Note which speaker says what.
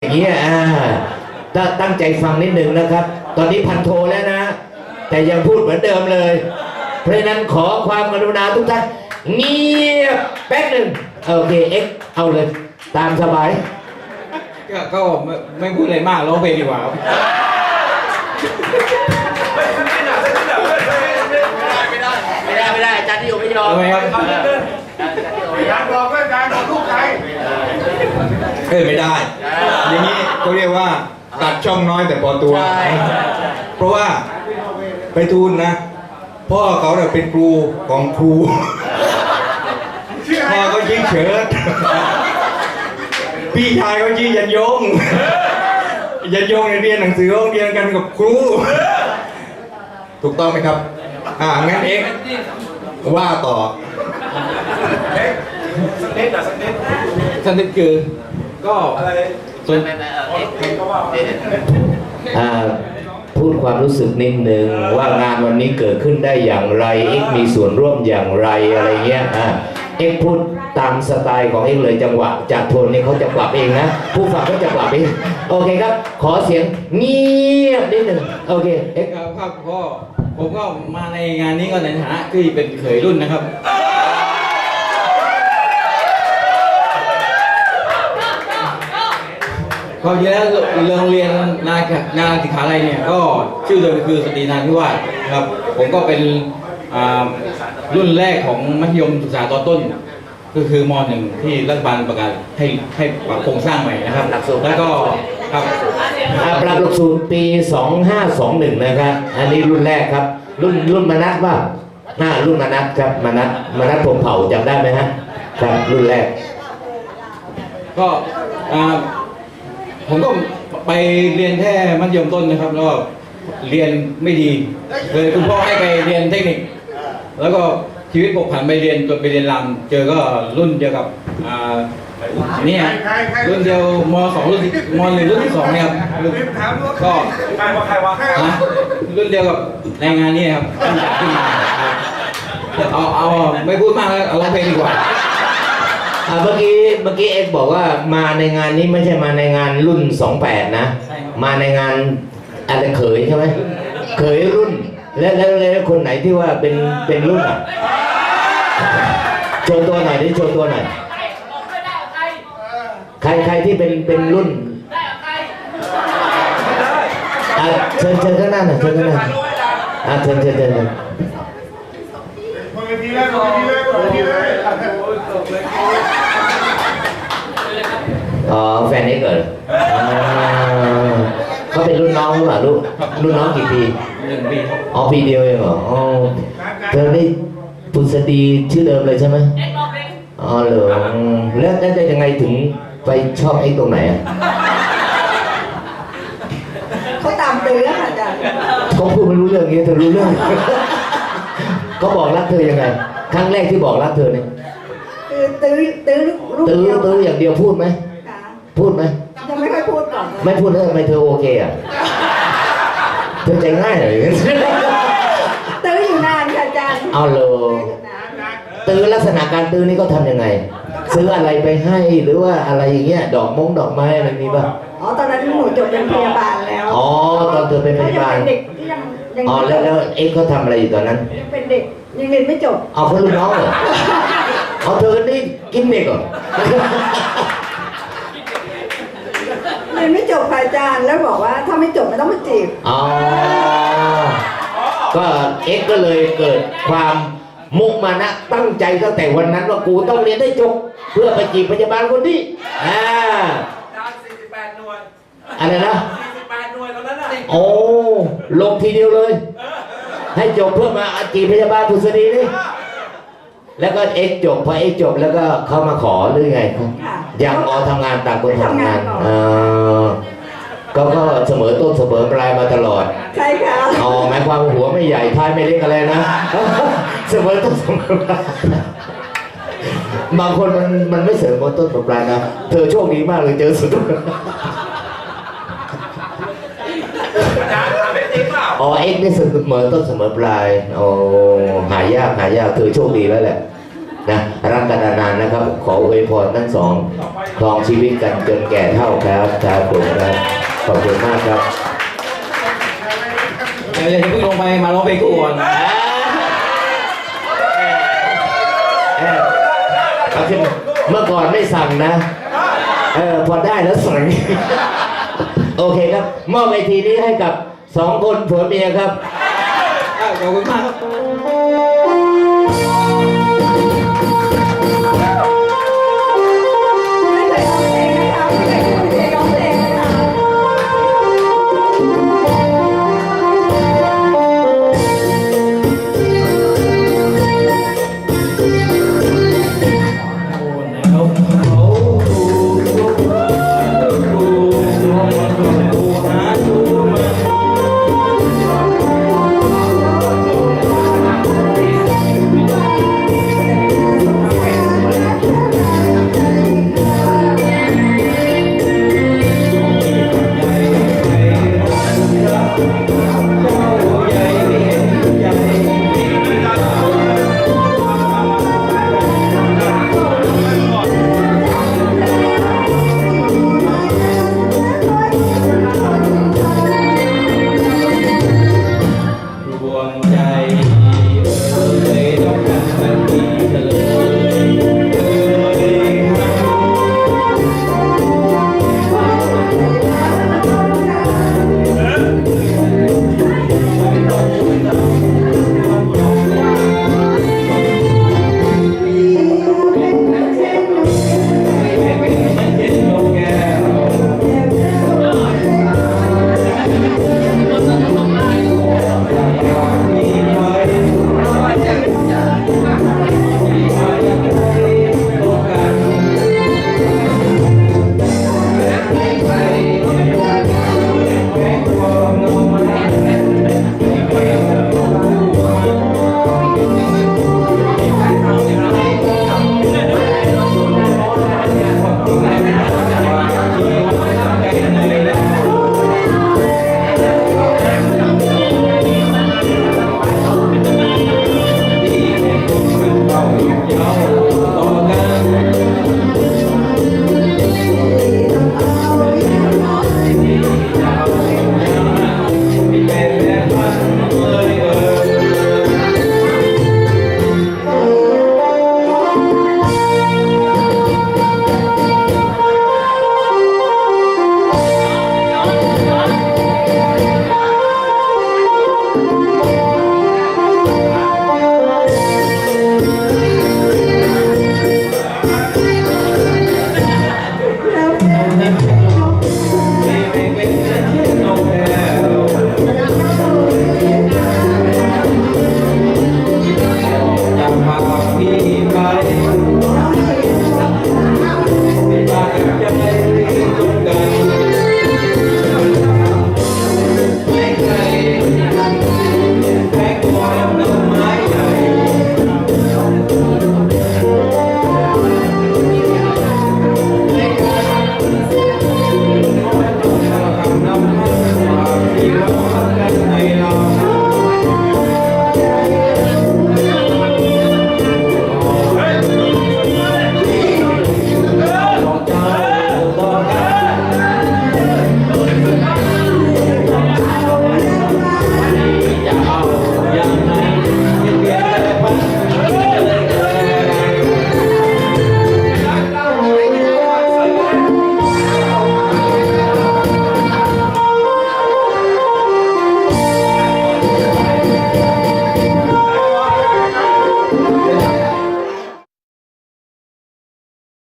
Speaker 1: อย่างเงี้ยอ่าถ้าตั้งใจฟังนิดหนึ่งนะครับ ตอนนี้พันโทแล้วนะ แต่ยังพูดเหมือนเดิมเลย เพราะฉะนั้นขอความกรุณาทุกท่านเงียบแป๊บหนึ่งโอเคเอ็กซ์เอาเลย ตามสบาย
Speaker 2: ก็ก็ไม่ไม่พูดอะไรมากร้องเพลงดีกว่าครับ
Speaker 3: ไม่ได้ไม่ได้อาจารย์ที่อยู่ไม่ยอม
Speaker 2: ทำไมครับ
Speaker 4: อยากบอกว่าการบอกลูกใคร
Speaker 5: เอ้ยไม่ได้ อย่างนี้เขาเรียกว่าตัดช่องน้อยแต่พอตัว
Speaker 3: ใช่
Speaker 5: เพราะว่าไปทูลนะ พ่อเขาเนี่ยเป็นครูของครู
Speaker 4: ชื่ออะไร
Speaker 5: พ่อเขาชื่อเฉิด พี่ชายเขาชื่อยันยง ยันยงเนี่ยเรียนหนังสือห้องเรียนกันกับครู ถูกต้องไหมครับ อ่างั้นเองว่าต่อ
Speaker 2: สันนิษคือ ก็ส่วน
Speaker 3: ไม่ไม่เออเอ็กซ์เดี๋ยว
Speaker 1: อ่าพูดความรู้สึกนิดหนึ่งว่างานวันนี้เกิดขึ้นได้อย่างไรเอ็กซ์มีส่วนร่วมอย่างไรอะไรเงี้ยอ่าเอ็กซ์พูดตามสไตล์ของเอ็กซ์เลยจังหวะจากโทนนี่เขาจะปรับเองนะผู้ฟังก็จะปรับเองโอเคครับ ขอเสียงเงียบนิดหนึ่งโอเคเอ็กซ์
Speaker 2: ครับครับก็ผมก็มาในงานนี้ก็ในฐานะที่เป็นเขยรุ่นนะครับ ความจริงแล้วโรงเรียนนานาสิกขาลัยเนี่ยก็ชื่อเดิมคือสตรีนานทิวาสครับ ผมก็เป็นอ่ารุ่นแรกของมัธยมศึกษาตอนต้น ก็คือมหนึ่งที่รัฐบาลประกาศให้ให้ปรับโครงสร้างใหม่นะครับ
Speaker 1: หลักสูตร
Speaker 2: แล้วก็ครับ
Speaker 1: อ่าปรับหลักสูตรปี 2521 นะครับ อันนี้รุ่นแรกครับ รุ่นรุ่นมนัสว่าหน้ารุ่นมนัสครับมนัสมนัสผมเผ่าจำได้ไหมฮะครับรุ่นแรก
Speaker 2: ก็อ่า ผมก็ไปเรียนแค่มัธยมต้นนะครับ แล้วก็เรียนไม่ดี เลยคุณพ่อให้ไปเรียนเทคนิค แล้วก็ชีวิตผมผันไปเรียนจนไปเรียนรำเจอก็รุ่นเดียวกับอ่าเนี่ยรุ่นเดียวมสองรุ่นที่มหนึ่งรุ่นที่สองเนี่ยครับก็
Speaker 4: ใครว่าใครวะ
Speaker 2: รุ่นเดียวกับในงงานนี่ครับขึ้นมาครับเอาเอาไม่พูดมากแล้วเอาร้องเพลงดีกว่า
Speaker 1: เมื่อกี้เมื่อกี้เอ็กซ์บอกว่ามาในงานนี้ไม่ใช่มาในงานรุ่น28นะ
Speaker 2: ใช่ครับ
Speaker 1: มาในงานอะไรเขยใช่ไหมเขยรุ่น แล้วแล้วแล้วคนไหนที่ว่าเป็นเป็นรุ่นอะโชว์ตัวหน่อยดิโชว์ตัวหน่อยใครใครที่เป็นเป็นรุ่นอะเชิญเชิญข้างหน้าหน่อยเชิญข้างหน้าอะเชิญเชิญเชิญ เชิญ
Speaker 4: บนเวทีเลยบนเวทีเลยบนเวทีเลย
Speaker 1: อ๋อแฟนเอ็กซ์เหรออ่าเขาเป็นรุ่นน้องหรือเปล่าลูกรุ่นน้องกี่ปี
Speaker 2: หนึ่งปีครับ
Speaker 1: อ๋อปีเดียวเองเหรออ๋อเธอได้ปุษฎีชื่อเดิมเลยใช่ไหมอ๋อเหรออืมแล้วแล้วจะยังไงถึงไปชอบไอ้ตรงไหนอะ
Speaker 6: เขาตามตื้อค่ะอาจารย์
Speaker 1: เขาพูดไม่รู้เรื่องอย่างงี้เธอรู้เรื่องเขาบอกรักเธอยังไง ครั้งแรกที่บอกรักเธอเนี่ย
Speaker 6: คือตื้อตื้อลูก
Speaker 1: ตื้อ
Speaker 6: เดียว
Speaker 1: ตื้ออย่างเดียวพูดไหม
Speaker 6: ค่ะ
Speaker 1: พูดไหม
Speaker 6: ยังไม่ค่อยพูดก่อนเลย
Speaker 1: ไม่พูดแล้วทำไมเธอโอเคอะเธอใจง่ายเหรอ
Speaker 6: ตื้ออยู่นานค่ะอาจารย์
Speaker 1: เอาเลย
Speaker 6: ตื้ออยู่นาน
Speaker 1: ตื้อลักษณะการตื้อนี่ก็ทำยังไง ซื้ออะไรไปให้หรือว่าอะไรอย่างเงี้ยดอกมงดอกไม้อะไรมีป่ะ
Speaker 6: อ๋อตอนนั้นหนูจบเป็นพยาบาลแล้ว
Speaker 1: อ๋อตอนเธอเป็นพยาบาล
Speaker 6: ยังเป็นเด็กที่ยังยัง
Speaker 1: อ๋อแล้วแล้วเอ็กซ์เขาทำอะไรอยู่ตอนนั้น
Speaker 6: ยังเป็นเด็ก ยังเรียนไม่จบ
Speaker 1: เอาเขารุ่นน้องเหรอเอาเธอนี่กินเด็กเหรอ
Speaker 6: เรียนไม่จบค่ะอาจารย์แล้วบอกว่าถ้าไม่จบไม่ต้องมาจีบ
Speaker 1: อ๋อก็เอ็กซ์ก็เลยเกิดความมุมานะตั้งใจตั้งแต่วันนั้นว่ากูต้องเรียนได้จบเพื่อไปจีบพยาบาลคนนี้อ่า
Speaker 3: ดาว48หน่วย
Speaker 1: อะไรนะ
Speaker 3: 48หน่วยตอนนั้นน่ะ
Speaker 1: โอ้ลงทีเดียวเลย ให้จบเพื่อมาจีบพยาบาลผุษดีนี่แล้วก็เอ็กซ์จบพอเอ็กซ์จบแล้วก็เข้ามาขอหรือไงครับ
Speaker 6: ค่ะ
Speaker 1: ยังอ๋อทำงานต่างคนทำงาน
Speaker 6: ทำงานก่อน
Speaker 1: เออก็ก็เสมอต้นเสมอปลายมาตลอด
Speaker 6: ใช่ค่ะ
Speaker 1: อ๋อหมายความว่าหัวไม่ใหญ่ท้ายไม่เล็กอะไรนะเสมอต้นเสมอปลายบางคนมันมันไม่เสมอต้นเสมอปลายนะ เธอโชคดีมากเลยเจอสุด
Speaker 3: อาจารย์ถามไม่จริงเปล่า
Speaker 1: อ๋อเอ็กซ์นี่เสมอต้นเสมอปลายโอ้หายากหายากเธอโชคดีแล้วแหละนะรักกันนานๆนะครับ ขออวยพรทั้งสองครองชีวิตกันจนแก่เท่าครับครับผมครับขอบคุณมากครับ
Speaker 2: เดี๋ยวอย่าเพิ่งลงไปมาร้องเพลงก่อน
Speaker 1: เออเอาขึ้นมาเมื่อก่อนไม่สั่งนะ เออพอได้แล้วสั่งโอเคครับมอบเวทีนี้ให้กับ สองคนผัวเมียครับ
Speaker 2: ขอบคุณมากครับ